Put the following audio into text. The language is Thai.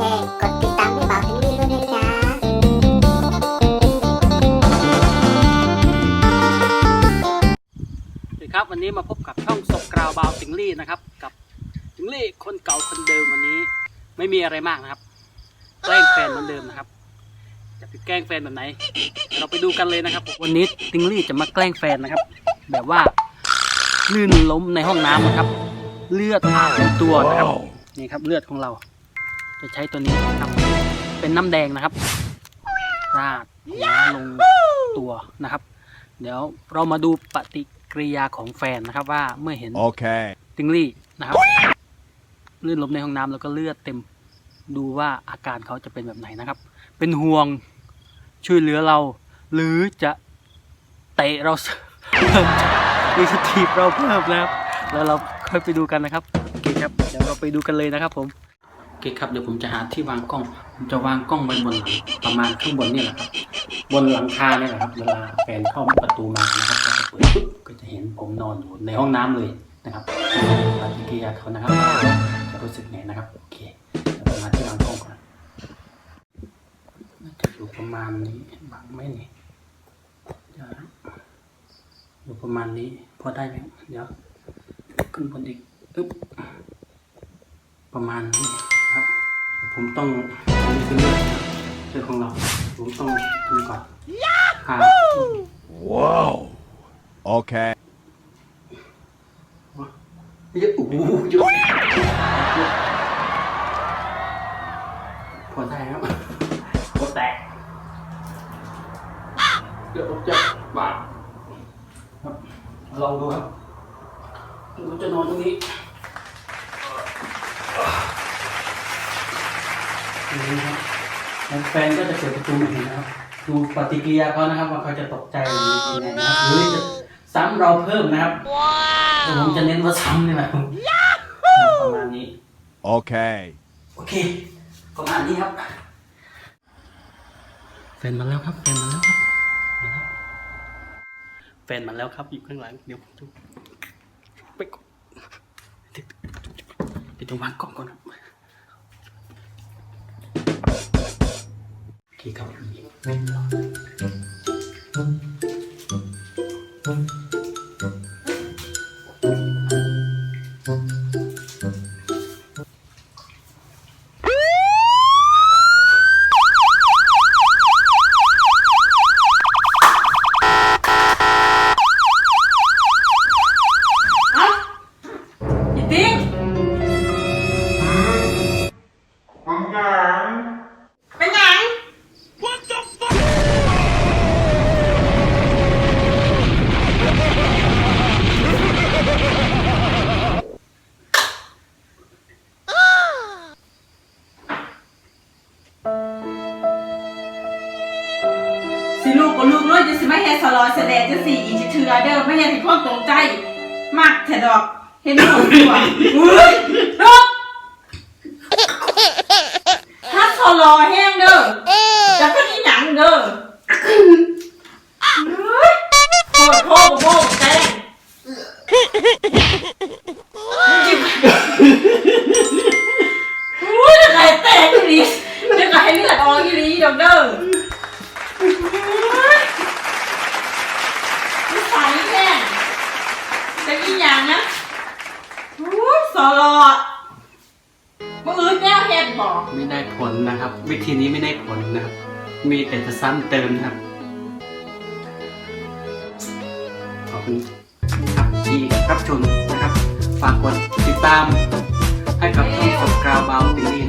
สวัสดีครับวันนี้มาพบกับช่องสพกราวบาวสิงลี่นะครับ กับสิงลี่คนเก่าคนเดิมวันนี้ ไม่มีอะไรมากนะครับแกล้งแฟนเหมือนเดิมนะครับ จะไปแกล้งแฟนแบบไหน เราไปดูกันเลยนะครับ วันนี้สิงลี่จะมาแกล้งแฟนนะครับ แบบว่าลื่นล้มในห้องน้ำนะครับ เลือดอาบตัวนะครับนี่ครับเลือดของเรา จะใช้ตัวนี้นะครับ เป็นน้ำแดงนะครับ ราดหัวลงตัวนะครับ เดี๋ยวเรามาดูปฏิกิริยาของแฟนนะครับว่าเมื่อเห็น Okay. ติงลี่นะครับลื่นล้มในห้องน้ำแล้วก็เลือดเต็มดูว่าอาการเขาจะเป็นแบบไหนนะครับ เป็นห่วงช่วยเหลือเรา หรือจะเตะเราหรือจะถีบเราเพิ่มนะครับ แล้วเราค่อยไปดูกันนะครับโอเคครับเดี๋ยวเราไปดูกันเลยนะครับผมโอ เคครับเดี๋ยวผมจะหาที่วางกล้อง ผมจะวางกล้องไว้บนหลังประมาณข้างบนนี่แหละครับ บนหลังคาเนี่ยแหละครับ เวลาแฟนเข้าประตูมานะครับก็จะเปิดปุ๊บก็จะเห็นผมนอนอยู่ในห้องน้ำเลยนะครับปฏิกิริยาเขานะครับจะรู้สึกไงนะครับโอเคเดี๋ยวผมาที่วางกล้องก่อนน่าจะอยู่ประมาณนี้บังไหมนี่เดี๋ยอยู่ประมาณนี้พอได้ไหมเดี๋ยวขึ้นบนอีกอึ๊บประมาณนี้ ผมต้องอันนี้คือเลือดนะครับเลือดของเรา ผมต้องทำก่อนอ่า Whoa. Okay. เยอะโอ้โหเยอะเยอะพอได้ครับโคตรแตกเดี๋ยวผมจะบาดครับลองดูครับผมจะนอนตรงนี้ นี่ครับแล้วแฟนก็จะเปิดประตูมาเห็นนะครับ ดูปฏิกิริยาเขานะครับ ว่าเขาจะตกใจหรือยังไงนะครับหรือจะซ้ำเราเพิ่มนะครับแต่ผมจะเน้นว่าซ้ำนี่แหละครับประมาณนี้ Okay. โอเคประมาณนี้ครับแฟนมาแล้วครับแฟนมาแล้วครับมาแล้วแฟนมาแล้วครับอยู่ข้างหลังเดี๋ยวผมจะไปก่อนเดี๋ยวจะวางกล้องก่อน ครับโสิลูกก็ลูกเลยจะสิไม่เฮ็ดสลอยแสดงจะสี่อีจะเถือเด้อไม่เฮ็ดให้ความตรงใจมักแท้ดอก เห็นหนูตัวอุ้ยลูกถ้าสลอแห้งเด้อจะเป็นอีหยังเด้อเฮ้ยโคตรโคตรโคตรแจ้งอุ้ยจะไงแตกอีหลีจะไงเลือดออกอีหลีดอกเด้อ อย่างนะอู้สอรอมืออื่นแนวเฮ็ดบอก ไม่ได้ผลนะครับ วิธีนี้ไม่ได้ผลนะครับ มีแต่จะซ้ำเติมนะครับ ขอบคุณครับที่รับชมนะครับ ฝากกดติดตาม ให้กับช่องกดกราวเบาติงนี้